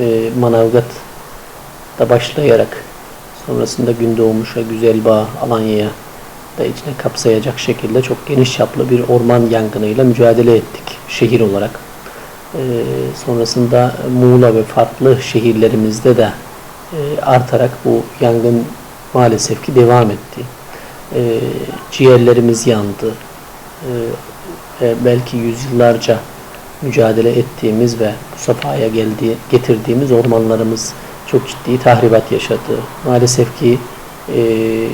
e, Manavgat'ta başlayarak sonrasında Gündoğmuş'a, Güzelbağ, Alanya'ya da içine kapsayacak şekilde çok geniş çaplı bir orman yangınıyla mücadele ettik şehir olarak. E, sonrasında Muğla ve farklı şehirlerimizde de e, artarak bu yangın maalesef ki devam etti. E, ciğerlerimiz yandı. E, ve belki yüzyıllarca mücadele ettiğimiz ve bu safhaya geldiği, getirdiğimiz ormanlarımız çok ciddi tahribat yaşadı. Maalesef ki e,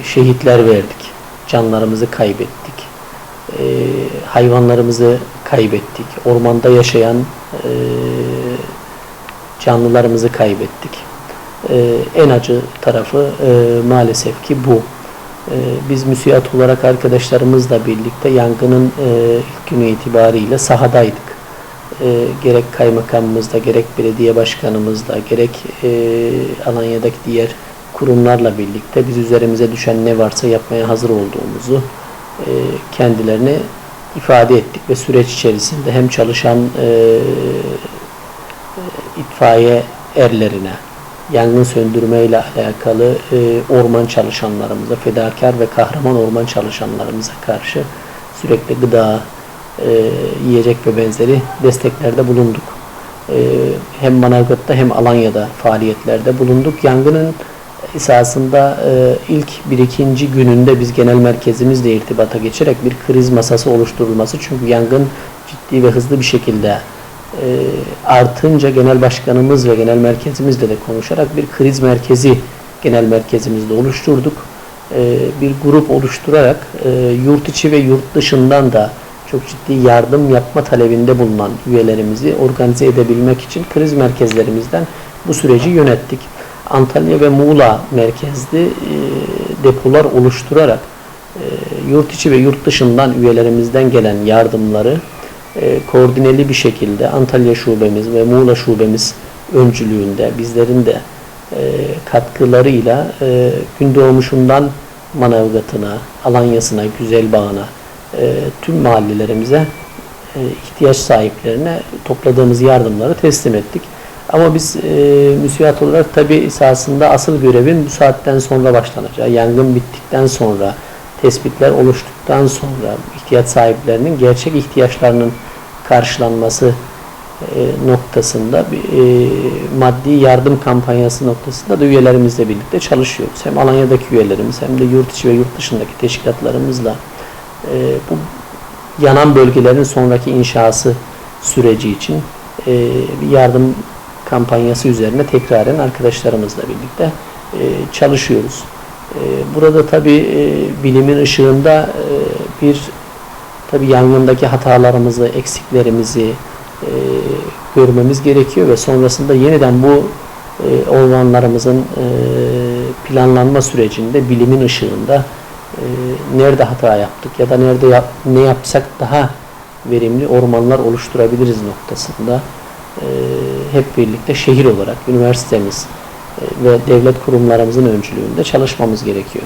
şehitler verdik. Canlarımızı kaybettik. E, hayvanlarımızı kaybettik. Ormanda yaşayan e, canlılarımızı kaybettik. E, en acı tarafı e, maalesef ki bu. E, biz müsiyat olarak arkadaşlarımızla birlikte yangının e, ilk günü itibariyle sahadaydık. E, gerek kaymakamımızla, gerek belediye başkanımızla, gerek e, Alanya'daki diğer kurumlarla birlikte biz üzerimize düşen ne varsa yapmaya hazır olduğumuzu e, kendilerine ifade ettik ve süreç içerisinde hem çalışan e, itfaiye erlerine, yangın söndürme ile alakalı e, orman çalışanlarımıza, fedakar ve kahraman orman çalışanlarımıza karşı sürekli gıda, e, yiyecek ve benzeri desteklerde bulunduk. E, hem Manavgat'ta hem Alanya'da faaliyetlerde bulunduk. Yangının esasında e, ilk bir ikinci gününde biz genel merkezimizle irtibata geçerek bir kriz masası oluşturulması çünkü yangın ciddi ve hızlı bir şekilde e, artınca genel başkanımız ve genel merkezimizle de konuşarak bir kriz merkezi genel merkezimizde oluşturduk. E, bir grup oluşturarak e, yurt içi ve yurt dışından da çok ciddi yardım yapma talebinde bulunan üyelerimizi organize edebilmek için kriz merkezlerimizden bu süreci yönettik. Antalya ve Muğla merkezli e, depolar oluşturarak e, yurt içi ve yurt dışından üyelerimizden gelen yardımları e, koordineli bir şekilde Antalya şubemiz ve Muğla şubemiz öncülüğünde bizlerin de katkılarıyla e, Gündoğmuş'undan Manavgat'ına, Alanya'sına, Güzelbağ'ına tüm mahallelerimize e, ihtiyaç sahiplerine topladığımız yardımları teslim ettik. Ama biz e, müsiyat olarak tabi esasında asıl görevin bu saatten sonra başlanacağı, yangın bittikten sonra, tespitler oluştuktan sonra ihtiyaç sahiplerinin gerçek ihtiyaçlarının karşılanması e, noktasında e, maddi yardım kampanyası noktasında da üyelerimizle birlikte çalışıyoruz. Hem Alanya'daki üyelerimiz hem de yurt içi ve yurt dışındaki teşkilatlarımızla e, bu yanan bölgelerin sonraki inşası süreci için e, bir yardım kampanyası üzerine tekraren arkadaşlarımızla birlikte e, çalışıyoruz. E, burada tabi e, bilimin ışığında e, bir tabi yangındaki hatalarımızı, eksiklerimizi e, görmemiz gerekiyor ve sonrasında yeniden bu e, ormanlarımızın e, planlanma sürecinde bilimin ışığında e, nerede hata yaptık ya da nerede yap, ne yapsak daha verimli ormanlar oluşturabiliriz noktasında e, hep birlikte şehir olarak üniversitemiz e, ve devlet kurumlarımızın öncülüğünde çalışmamız gerekiyor.